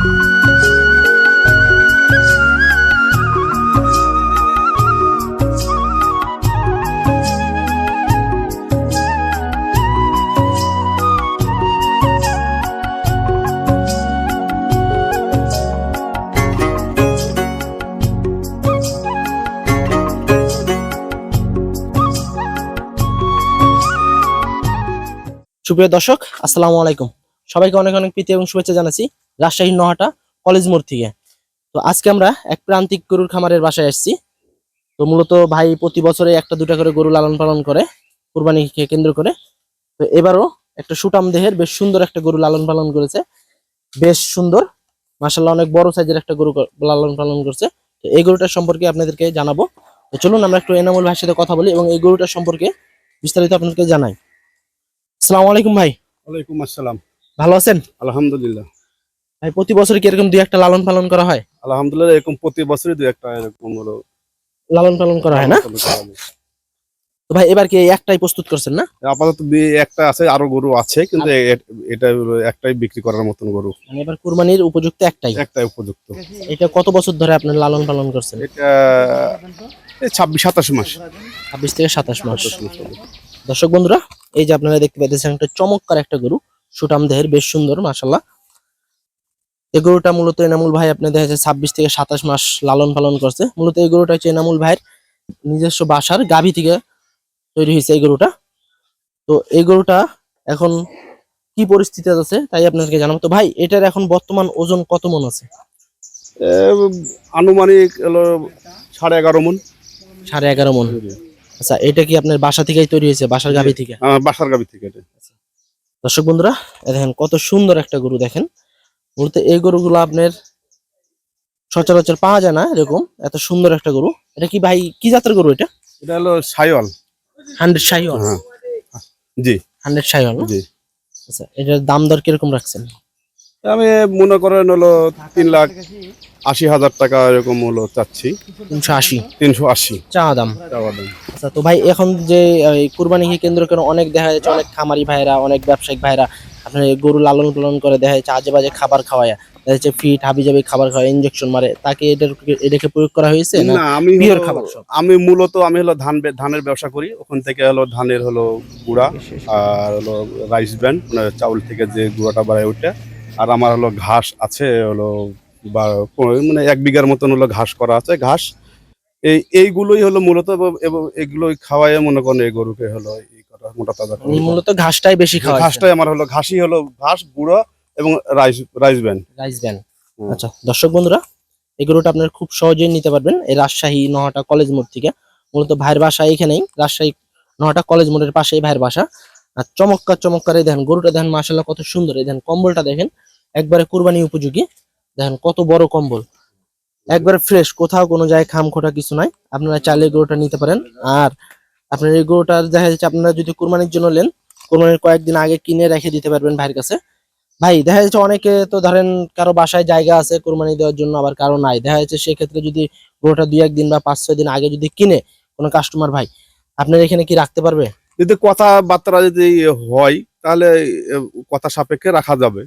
সুপ্রিয় দর্শক আসসালামু আলাইকুম। সবাইকে অনেক অনেক প্রীতি এবং শুভেচ্ছা জানাচ্ছি। রাজশাহী নহাটা কলেজ মোড় থেকে। তো আজকে আমরা এক প্রান্তিক গরুর খামারের বাসায় এসেছি তো মূলত ভাই প্রতি বছরে একটা দুটা করে গরু লালন পালন করে কুরবানিকে কেন্দ্র করে। তো এবারও একটা সুটাম দেহের বেশ সুন্দর একটা গরু লালন পালন করেছে। বেশ সুন্দর মাসাল্লাহ অনেক বড় সাইজের একটা গরু লালন পালন করছে। তো এই গরুটার সম্পর্কে আপনাদেরকে জানাব। তো চলুন আমরা একটু এনামুল ভাইয়ের সাথে কথা বলি এবং এই গরুটার সম্পর্কে বিস্তারিত আপনাদেরকে জানাই। আসসালামু আলাইকুম ভাই। ওয়ালাইকুম আসসালাম। ভালো আছেন? আলহামদুলিল্লাহ। ভাই প্রতি বছর কি এরকম দুই একটা লালন পালন করা হয়? আলহামদুলিল্লাহ এরকম প্রতি বছরই দু একটা এরকম হলো। লালন পালন করা হয় না? তো ভাই এবার কি একটাই প্রস্তুত করছেন না? আপাতত একটা আছে আরও গরু আছে কিন্তু এটা একটাই বিক্রি করার মতন গরু। মানে এবার কুরবানির উপযুক্ত একটাই? একটাই উপযুক্ত। এটা কত বছর ধরে আপনি লালন পালন করছেন? এটা ছাব্বিশ সাতাশ মাস। ছাব্বিশ থেকে সাতাশ মাস। দর্শক বন্ধুরা এই যে আপনারা দেখতে পাইতেছেন একটা চমৎকার একটা গরু। সুটাম দেহের বেশ সুন্দর মাসাল্লাহ এই গরুটা মূলত এনামুল ভাই আপনার দেখা যাচ্ছে ছাব্বিশ থেকে সাতাশ মাস লালন পালন করছে। মূলত এই গরুটা হচ্ছে এনামুল ভাইয়ের নিজস্ব বাসার গাভী থেকে তৈরি হয়েছে এই গরুটা। তো এই গরুটা এখন কি পরিস্থিতি আছে তাই আপনাদেরকে জানাব। তো ভাই এটার এখন বর্তমান ওজন কত মন আছে? আনুমানিক হলো সাড়ে এগারো মন। সাড়ে এগারো মন। আচ্ছা এটা কি আপনার বাসা থেকেই তৈরি হয়েছে বাসার গাভী থেকে? আমার বাসার গাবি থেকে দর্শক বন্ধুরা দেখেন কত সুন্দর একটা গরু দেখেন। মূলত এই গরুগুলো আপনার সচরাচর পাওয়া যায় না এরকম এত সুন্দর একটা গরু। এটা কি ভাই কি জাতের গরু এটা? এটা হলো সাইওয়াল হান্ড্রেড শাহিওয়াল হ্যাঁ। জি। হান্ড্রেড শাহিওয়াল জি। আচ্ছা এটার দাম দর কীরকম রাখছেন? আমি মনে করেন হলো তিন লাখ আশি হাজার টাকা এরকম হলো চাচ্ছি। তিনশো আশি? তিনশো আশি। চা দাম। আচ্ছা তো ভাই এখন যে এই কুরবানিকে কেন্দ্র করে অনেক দেখা যাচ্ছে অনেক খামারি ভাইরা অনেক ব্যবসায়িক ভাইরা আপনার গরু লালন পালন করে দেখা যাচ্ছে আজে বাজে খাবার খাওয়ায় দেখা যাচ্ছে ফিট হাবি জাবি খাবার খাওয়ায় ইনজেকশন মারে তাকে এটার এটাকে প্রয়োগ করা হয়েছে না না আমি পিওর খাবার আমি মূলত আমি হলো ধান ধানের ব্যবসা করি ওখান থেকে হলো ধানের হলো গুঁড়া আর হলো রাইস ব্যান্ড মানে চাউল থেকে যে গুঁড়াটা বাড়ায় ওইটা। আর আমার হলো ঘাস আছে হলো বা মানে এক বিঘার মতন হলো ঘাস করা আছে ঘাস। এই এইগুলোই হলো মূলত এবং- এগুলোই খাওয়াই মনে করেন এই গরুকে হলো মোটা তাজা মূলত ঘাসটাই বেশি খাওয়া ঘাসটাই আমার হলো ঘাসই হলো ঘাস গুঁড়ো এবং রাইস রাইস ব্যান্ড রাইস ব্যান। আচ্ছা দর্শক বন্ধুরা এই গরুটা আপনার খুব সহজেই নিতে পারবেন। এই রাজশাহী নহাটা কলেজ মোড় থেকে। মূলত ভাইয়ের বাসা এখানেই রাজশাহী নহাটা কলেজ মোড়ের পাশেই ভাইয়ের বাসা। আর চমৎকার চমৎকার এই দেখেন গরুটা দেখেন মাসাল্লাহ কত সুন্দর। এই দেখেন কম্বলটা দেখেন একবারে কুরবানি উপযোগী। দেখেন কত বড় কম্বল। একবারে ফ্রেশ কোথাও কোনো জায়গায় খাম খোটা কিছু নাই। আপনারা চাইলে গরুটা নিতে পারেন। আর আপনার এই গরুটার দেখা যাচ্ছে আপনারা যদি কুরবানির জন্য নেন, কুরবানির কয়েকদিন আগে কিনে রেখে দিতে পারবেন ভাইয়ের কাছে। ভাই, দেখা যাচ্ছে অনেকে তো ধরেন কারও বাসায় জায়গা আছে কোরবানি দেওয়ার জন্য, আবার কারও নাই। দেখা যাচ্ছে সেক্ষেত্রে যদি গরুটা দুই একদিন বা পাঁচ ছয় দিন আগে যদি কিনে কোনো কাস্টমার ভাই, আপনার এখানে কি রাখতে পারবে? যদি কথাবার্তা যদি হয়, তাহলে কথা সাপেক্ষে রাখা যাবে।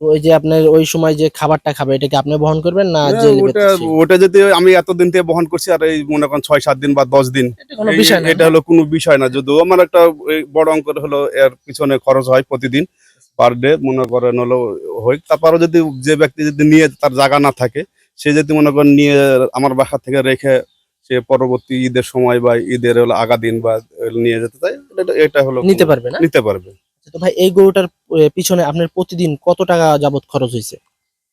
ওই যে আপনার ওই সময় যে খাবারটা খাবে এটা কি আপনি বহন করবেন না যে ওটা ওটা যদি আমি এতদিন থেকে বহন করছি আর এই মনে করেন ছয় সাত দিন বা দশ দিন বিষয় এটা হলো কোনো বিষয় না। যদিও আমার একটা বড় অঙ্কের হলো এর পিছনে খরচ হয় প্রতিদিন পার ডে মনে করেন হলো হয়। তারপরে যদি যে ব্যক্তি যদি নিয়ে তার জায়গা না থাকে সে যদি মনে করেন নিয়ে আমার বাসা থেকে রেখে সে পরবর্তী ঈদের সময় বা ঈদের হলো আগা দিন বা নিয়ে যেতে চায় এটা- এটা হলো নিতে পারবে নিতে পারবে। তো ভাই এই গরুটার পিছনে আপনার প্রতিদিন কত টাকা যাবত খরচ হয়েছে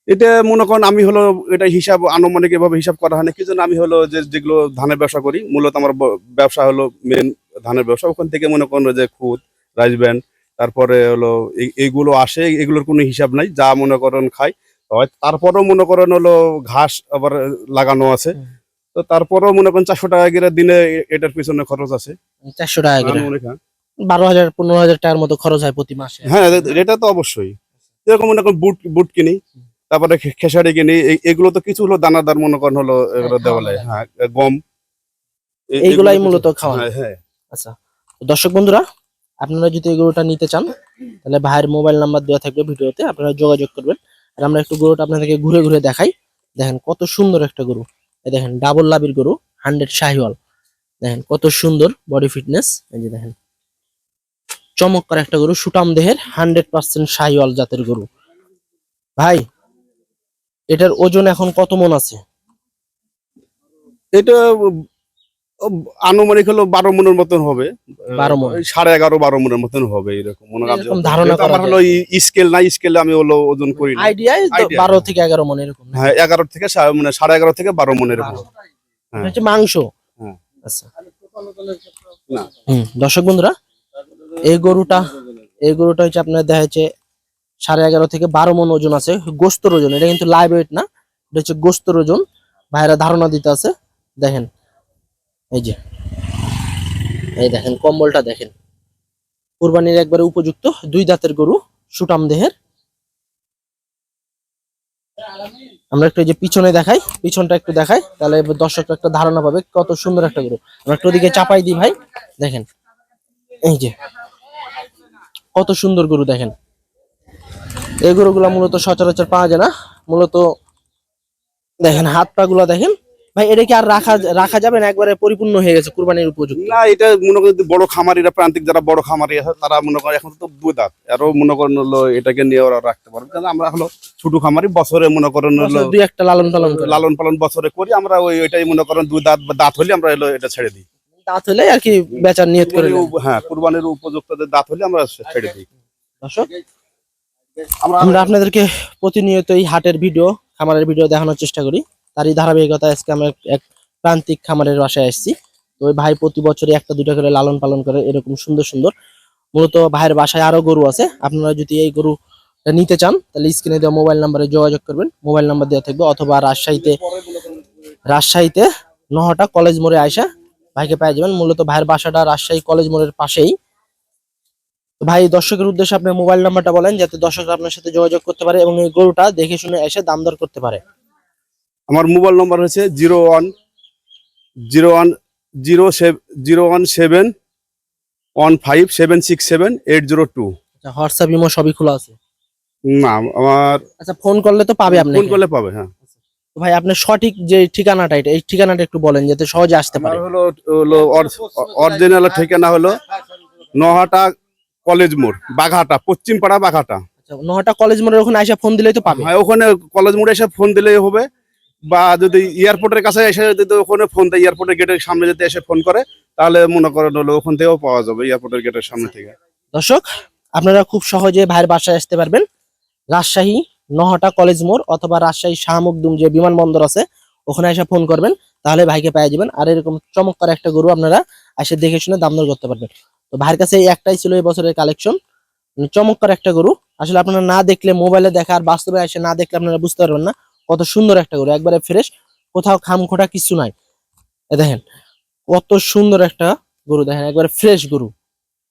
এটা মনে করেন আমি হলো এটা হিসাব আনুমানিক এভাবে হিসাব করা হয় না। কি জন্য আমি হলো যে যেগুলো ধানের ব্যবসা করি মূলত আমার ব্যবসা হলো মেন ধানের ব্যবসা। ওখান থেকে মনে করেন যে খুদ রাইস ব্যান্ড তারপরে হলো এই- এইগুলো আসে এগুলোর কোনো হিসাব নাই যা মনে করেন খাই। হয় তারপরেও মনে করেন হলো ঘাস আবার লাগানো আছে। তো তারপরেও মনে করেন চারশো টাকা করে দিনে এটার পিছনে খরচ আছে। চারশো টাকা। বারো হাজার পনেরো হাজার টাকার মতো খরচ হয় প্রতি মাসে। হ্যাঁ এটা তো অবশ্যই। যেরকম মনে করেন বুট বুট কিনি তারপরে খেসারি কিনি এগুলো তো কিছু হলো দানাদার মনে করেন হলো এগুলো দেওয়া লাগে। হ্যাঁ গম এইগুলাই মূলত খাওয়ান। হ্যাঁ, হ্যাঁ। আচ্ছা দর্শক বন্ধুরা আপনারা যদি এই গরুটা নিতে চান তাহলে ভাইয়ের মোবাইল নাম্বার দেওয়া থাকবে ভিডিওতে আপনারা যোগাযোগ করবেন। আর আমরা একটু গরুটা আপনাদেরকে ঘুরে ঘুরে দেখাই। দেখেন কত সুন্দর একটা গরু। এই দেখেন ডাবল লাভির গরু হান্ড্রেড শাহিওয়াল। দেখেন কত সুন্দর বডি ফিটনেস। এই যে দেখেন চমৎকার একটা গরু সুটাম দেহের হান্ড্রেড পার্সেন্ট শাহিওয়াল জাতের গরু। ভাই এটার ওজন এখন কত মন আছে? এটা আনুমানিক হলো বারো মনের মতন হবে। 12 মণ। ওই সাড়ে এগারো বারো মনের মতন হবে এরকম। মনে হয় ধারণা আমার করা হলো স্কেল না স্কেলে আমি হলো ওজন করি Idea, বারো হ্যাঁ। থেকে এগারো মন এরকম হ্যাঁ এগারো থেকে মানে সাড়ে এগারো থেকে বারো মনের হবে এটা হচ্ছে মাংস? হ্যাঁ। আচ্ছা। দর্শক বন্ধুরা এই গরুটা এই গরুটা হচ্ছে আপনার দেখা যাচ্ছে সাড়ে এগারো থেকে বারো মন ওজন আছে, গোস্তর ওজন। এটা কিন্তু লাইভ ওয়েট না, এটা হচ্ছে গোস্তর ওজন। ভাইরা ধারণা দিতে আছে, দেখেন। এই যে, এই দেখেন, কম্বলটা দেখেন। কুরবানির একবারে উপযুক্ত, দুই দাঁতের গরু, সুটাম দেহের। আমরা একটু যে পিছনে দেখাই, পিছনটা একটু দেখাই, তাহলে দর্শকরা একটা ধারণা পাবে কত সুন্দর একটা গরু। আমরা একটু ওদিকে চাপাই দিই ভাই, দেখেন। এই যে কত সুন্দর গরু দেখেন। এই গরুগুলা মূলত সচরাচর পাওয়া যায় না। মূলত দেখেন হাত পা গুলা দেখেন। ভাই এটা কি আর রাখা রাখা যাবে না? একবারে পরিপূর্ণ হয়ে গেছে কুরবানির উপযুক্ত। না এটা মনে করেন বড় খামারিরা প্রান্তিক যারা বড় খামারি আছে তারা মনে করেন এখন তো দুই দাঁত আরও মনে করেন হলো এটাকে নিয়ে ওরা রাখতে পারবে। কারণ আমরা হলো ছোট খামারি বছরে মনে করেন হলো দুই একটা লালন পালন লালন পালন বছরে করি আমরা ওই ওইটাই মনে করেন দুই দাঁত বা দাঁত হলে আমরা হলো এটা ছেড়ে দিই। দাঁত হলে আর কি বেচার নিয়ত করে হ্যাঁ কুরবানির উপযুক্ত দাঁত হলে আমরা ছেড়ে দিই। দর্শক আমরা আপনাদেরকে প্রতিনিয়ত এই হাটের ভিডিও খামারের ভিডিও দেখানোর চেষ্টা করি। তারই ধারাবাহিকতা আজকে আমরা এক- প্রান্তিক খামারের বাসায় আসছি। তো ওই ভাই প্রতি বছরই একটা দুইটা করে লালন পালন করে এরকম সুন্দর সুন্দর। মূলত ভাইয়ের বাসায় আরও গরু আছে। আপনারা যদি এই গরু নিতে চান তাহলে স্ক্রিনে দেওয়া মোবাইল নাম্বারে যোগাযোগ করবেন। মোবাইল নাম্বার দেওয়া থাকবে অথবা রাজশাহীতে রাজশাহীতে নহটা কলেজ মোড়ে আয়সা ভাইকে পেয়ে যাবেন। মূলত ভাইয়ের বাসাটা রাজশাহী কলেজ মোড়ের পাশেই। তো ভাই দর্শকের উদ্দেশ্যে আপনার মোবাইল নাম্বারটা বলেন যাতে দর্শকরা আপনার সাথে যোগাযোগ করতে পারে এবং এই গরুটা দেখে শুনে এসে দাম দর করতে পারে। আমার মোবাইল নম্বর হচ্ছে zero one zero one zero zero one seven one five seven six seven eight zero two. আচ্ছা হোয়াটসঅ্যাপ ইমো সবই খোলা আছে? না আমার আচ্ছা ফোন করলে তো পাবে আপনি ফোন করলে পাবে হ্যাঁ। ভাই আপনার সঠিক যে ঠিকানাটা এটা এই ঠিকানাটা একটু বলেন যাতে সহজে আসতে পারে। হলো হলো অরিজিনাল ঠিকানা হলো নহাটা কলেজ মোড় বাঘাটা পশ্চিম পাড়া বাঘাটা। আচ্ছা নহটা কলেজ মোড়ের ওখানে আইসা ফোন দিলেই তো পাবে? হ্যাঁ ওখানে কলেজ মোড়ে এসে ফোন দিলেই হবে। বা যদি এয়ারপোর্টের কাছে এসে যদি ওখানে ফোন দেয় এয়ারপোর্টের গেটের সামনে যদি এসে ফোন করে তাহলে মনে করেন হলো ওখান থেকেও পাওয়া যাবে এয়ারপোর্টের গেটের সামনে থেকে। দর্শক আপনারা খুব সহজে ভাইয়ের বাসায় আসতে পারবেন। রাজশাহী নহটা কলেজ মোড় অথবা রাজশাহী শাহমুকদুম যে বিমানবন্দর আছে, ওখানে এসে ফোন করবেন, তাহলে ভাইকে পেয়ে যাবেন আর এরকম চমৎকার একটা গরু আপনারা এসে দেখে শুনে দাম দর করতে পারবেন। তো ভাইয়ের কাছে এই একটাই ছিল এই বছরের কালেকশন চমৎকার একটা গরু। আসলে আপনারা না দেখলে মোবাইলে দেখা আর বাস্তবে এসে না দেখলে আপনারা বুঝতে পারবেন না। কত সুন্দর একটা গরু, একবারে ফ্রেশ কোথাও খামখোটা কিছু নাই। দেখেন, কত সুন্দর একটা গরু, দেখেন, একবারে ফ্রেশ গরু।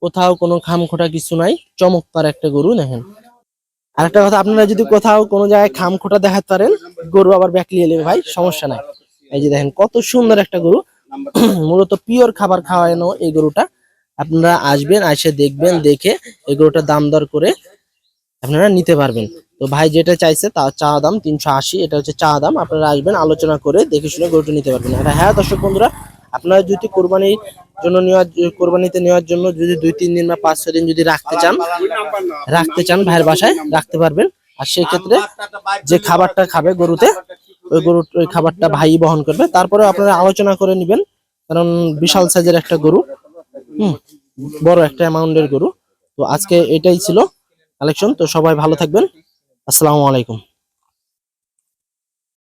কোথাও কোনো খামখোটা কিছু নাই, চমৎকার একটা গরু, দেখেন। আরেকটা কথা, আপনারা যদি কোথাও কোনো জায়গায় খামখোটা দেখাতে পারেন, গরু আবার ব্যাকলিয়ে নেবে ভাই, সমস্যা নাই। এই যে দেখেন, কত সুন্দর একটা গরু। মূলত পিওর খাবার খাওয়ানো এই গরুটা। আপনারা আসবেন এসে দেখবেন, দেখে এই গরুটার দাম দর করে আপনারা নিতে পারবেন। তো ভাই যেটা চাইছে তা চা দাম তিনশো আশি, এটা হচ্ছে চা দাম। আপনারা আসবেন, আলোচনা করে দেখে শুনে গরুটা নিতে পারবেন। হ্যাঁ দর্শক বন্ধুরা আপনারা যদি কোরবানির জন্য নেওয়ার কোরবানিতে নেওয়ার জন্য যদি দুই, তিন দিন বা পাঁচ, ছয় দিন যদি রাখতে চান রাখতে চান ভাইয়ের বাসায়, রাখতে পারবেন। আর সেই ক্ষেত্রে যে খাবারটা খাবে গরুতে, ওই গরু ওই খাবারটা ভাই বহন করবে। তারপরে আপনারা আলোচনা করে নেবেন, কারণ বিশাল সাইজের একটা গরু, হুম, বড় একটা অ্যামাউন্টের গরু। তো আজকে এটাই ছিল কালেকশন তো সবাই ভালো থাকবেন। আসসালামু আলাইকুম।